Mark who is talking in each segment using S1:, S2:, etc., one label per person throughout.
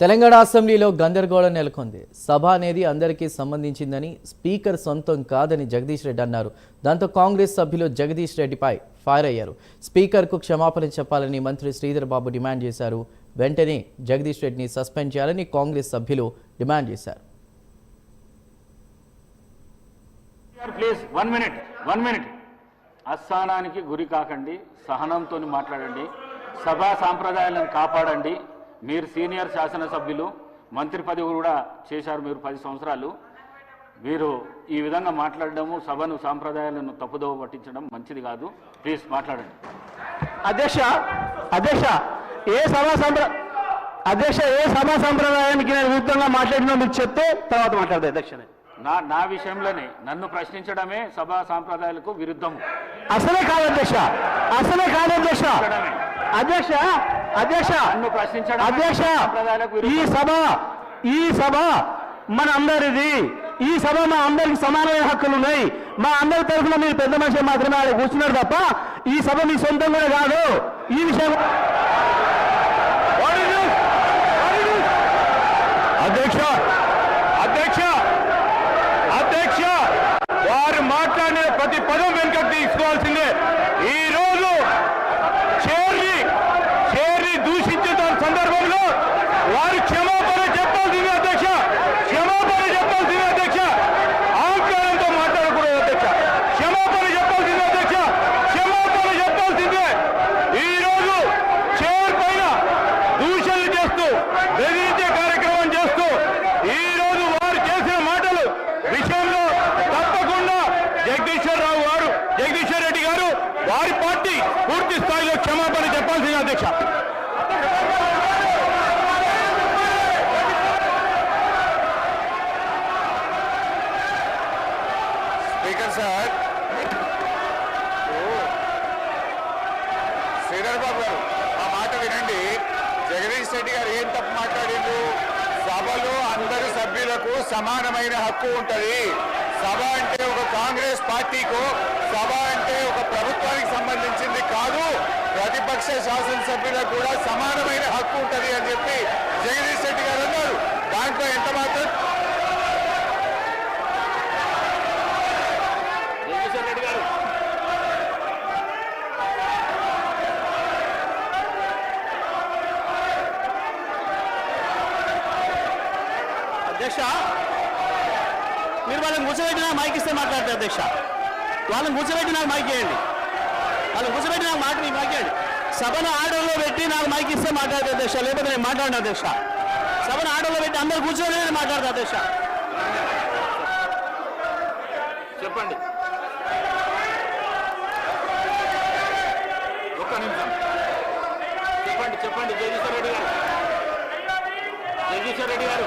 S1: తెలంగాణ అసెంబ్లీలో గందరగోళం నెలకొంది. సభ అనేది అందరికీ సంబంధించిందని స్పీకర్ సొంతం కాదని జగదీష్ రెడ్డి అన్నారు. దాంతో కాంగ్రెస్ సభ్యులు జగదీష్ రెడ్డిపై ఫైర్ అయ్యారు. స్పీకర్కు క్షమాపణ చెప్పాలని మంత్రి శ్రీధర్ బాబు డిమాండ్ చేశారు. వెంటనే జగదీష్ రెడ్డిని సస్పెండ్ చేయాలని కాంగ్రెస్ సభ్యులు డిమాండ్ చేశారు.
S2: Please one minute one minute అస్థానానికి గురి కాకండి సహనంతో మాట్లాడండి సభా సాంప్రదాయాలను కాపాడండి మీరు సీనియర్ శాసనసభ్యులు మంత్రి పదవి కూడా చేశారు మీరు పది సంవత్సరాలు. మీరు ఈ విధంగా మాట్లాడడము సభను సాంప్రదాయాలను తప్పుదోవ పట్టించడం మంచిది కాదు. ప్లీజ్ మాట్లాడండి.
S3: అధ్యక్ష అధ్యక్ష ఏ సభా సంప్ర అధ్యక్ష ఏ సభా సంప్రదాయానికి నేను విరుద్ధంగా మాట్లాడినా మీకు చెప్తే తర్వాత మాట్లాడదు అధ్యక్ష.
S2: నా నా విషయంలోనే నన్ను ప్రశ్నించడమే సభా సాంప్రదాయాలకు విరుద్ధము.
S3: అసలే కాదు అధ్యక్ష అసలే కాదు అధ్యక్ష. అధ్యక్ష అధ్యక్ష
S2: నన్ను ప్రశ్నించడం
S3: అధ్యక్ష ఈ. సభ ఈ సభ మన అందరిది ఈ సభ మా అందరికి సమానమైన హక్కులు ఉన్నాయి. మా అందరి తరఫున మీరు పెద్ద మనిషి మాత్రమే ఆడ కూర్చున్నారు తప్ప ఈ సభ మీ సొంతం కూడా కాదు. ఈ విషయం
S4: అధ్యక్ష అధ్యక్ష అధ్యక్ష వారు మాట్లాడిన ప్రతి పదం వెనుక తీసుకోవాల్సిందే ఈ రోజు చేరి చేరి దూషించిన దాని సందర్భంలో వారు క్షమాపణ చెప్పాల్సిందే అధ్యక్ష క్షమాపణ చెప్పాల్సిందే అధ్యక్ష ఆంకారంతో మాట్లాడకూడదు అధ్యక్ష క్షమాపణ చెప్పాల్సిందే అధ్యక్ష క్షమాపణ చెప్పాల్సిందే ఈ రోజు చైర్ పైన దూషణలు చేస్తూ బెదిరించే కార్యక్రమం చేస్తూ ఈ రోజు వారు చేసిన మాటలు విషయంలో తప్పకుండా జగదీశ్వర్ రావు గారు జగదీశ్వర్ రెడ్డి గారు వారి పార్టీ పూర్తి స్థాయిలో క్షమాపణ చెప్పాల్సింది అధ్యక్ష. Speaker sir. శ్రీధర్ బాబు గారు ఆ మాట వినండి. జగదీష్ రెడ్డి గారు ఏం తప్పు మాట్లాడిండు సభలో అందరి సభ్యులకు సమానమైన హక్కు ఉంటది. సభ అంటే ఒక కాంగ్రెస్ పార్టీకు సభ అంటే ఒక ప్రభుత్వానికి సంబంధించింది కాదు. ప్రతిపక్ష శాసనసభ్యులకు కూడా సమానమైన హక్కు ఉంటది అని చెప్పి జగదీష్ రెడ్డి గారు అన్నారు. దాంట్లో ఎంత మాత్రం?
S3: అధ్యక్ష మీరు వాళ్ళని కూర్చోబెట్టి మైక్ ఇస్తే మాట్లాడతారు అధ్యక్ష. వాళ్ళని కూర్చోబెట్టి నాకు మైక్ ఇవ్వండి వాళ్ళని కూర్చోబెట్టి నాకు మాట మైక్ ఇవ్వండి సభను ఆర్డర్లో పెట్టి నాకు మైక్ ఇస్తే మాట్లాడతారు అధ్యక్ష. లేకపోతే నేను మాట్లాడిన అధ్యక్ష. సభను ఆర్డర్లో పెట్టి అందరు కూర్చొని నేను మాట్లాడతా అధ్యక్ష.
S2: చెప్పండి. ఒక్క నిమిషం. చెప్పండి చెప్పండి. జగదీశ్వర రెడ్డి గారు. జగదీశ్వర రెడ్డి గారు.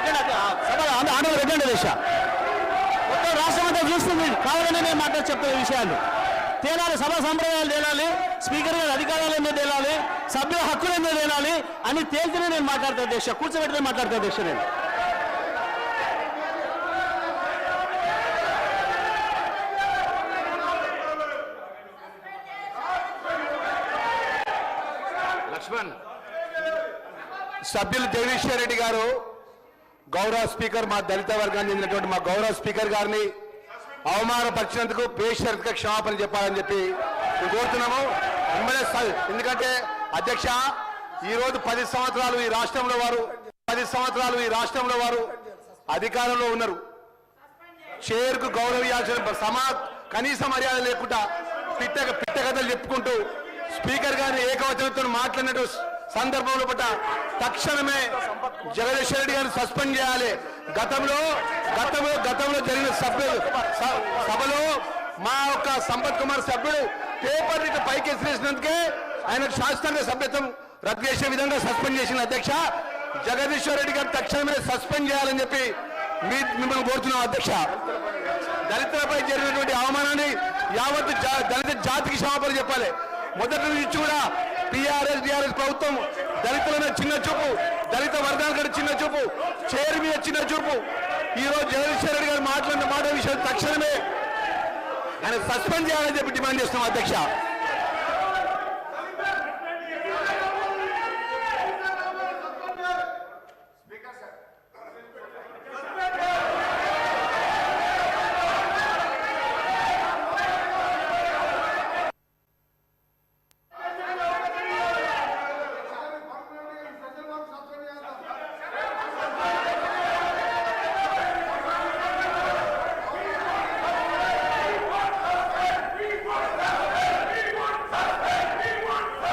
S3: పెట్టండి అది, ఆ సభలో ఆడ- ఆడవాళ్ళు పెట్టండి దశ మొత్తం రాష్ట్రం అంతా చూస్తుంది. కావాలని నేను మాట్లాడి చెప్తున్న విషయాలు. తేలాలి సభ సంప్రదాయాలు తేలాలి స్పీకర్ గారి అధికారాలు ఏందో తేలాలి సభ్యుల హక్కులు ఏందో తేలాలి అని తేలితేనే నేను మాట్లాడతా దేశ కూర్చోబెట్టినే మాట్లాడతా దేశ నేను.
S2: లక్ష్మణ్.
S4: సభ్యులు జగదీశ్వర్ రెడ్డి గారు గౌరవ స్పీకర్ మా దళిత వర్గానికి చెందినటువంటి మా గౌరవ స్పీకర్ గారిని అవమానపరిచినందుకు బేషరత్గా క్షమాపణ చెప్పాలని చెప్పి కోరుతున్నాము. ఎమ్మెల్యే ఎందుకంటే అధ్యక్ష ఈ రోజు పది సంవత్సరాలు ఈ రాష్ట్రంలో వారు పది సంవత్సరాలు ఈ రాష్ట్రంలో వారు అధికారంలో ఉన్నారు. చైర్కు గౌరవించాల్సిన సమా కనీస మర్యాద లేకుండా పిట్ట పిట్ట కథలు చెప్పుకుంటూ స్పీకర్ గారిని ఏకవచనంతో మాట్లాడినట్టు సందర్భంలో పట్ల తక్షణమే జగదీశ్వర రెడ్డి గారిని సస్పెండ్ చేయాలి. గతంలో గతంలో గతంలో జరిగిన సభ్యులు సభలో మా యొక్క సంపత్ కుమార్ సభ్యుడు పేపర్ ఇట్లా పైకి ఎసిరేసినందుకే ఆయనకు శాస్త్రంగా సభ్యత్వం రద్దు చేసే విధంగా సస్పెండ్ చేసిన అధ్యక్ష. జగదీశ్వర్ రెడ్డి గారు తక్షణమే సస్పెండ్ చేయాలని చెప్పి మీ మిమ్మల్ని కోరుతున్నాం అధ్యక్ష. దళితులపై జరిగినటువంటి అవమానాన్ని యావత్ దళిత జాతికి క్షమాపణ చెప్పాలి. మొదటి నుంచి కూడా టీఆర్ఎస్ డిఆర్ఎస్ ప్రభుత్వం దళితుల మీద చిన్న చూపు దళిత వర్గాల చిన్న చూపు చేరు మీద చిన్న చూపు. ఈరోజు జగదీశ్వర రెడ్డి గారు మాట్లాడిన మాట విషయం తక్షణమే ఆయన సస్పెండ్ చేయాలని చెప్పి డిమాండ్ చేస్తున్నాం అధ్యక్ష.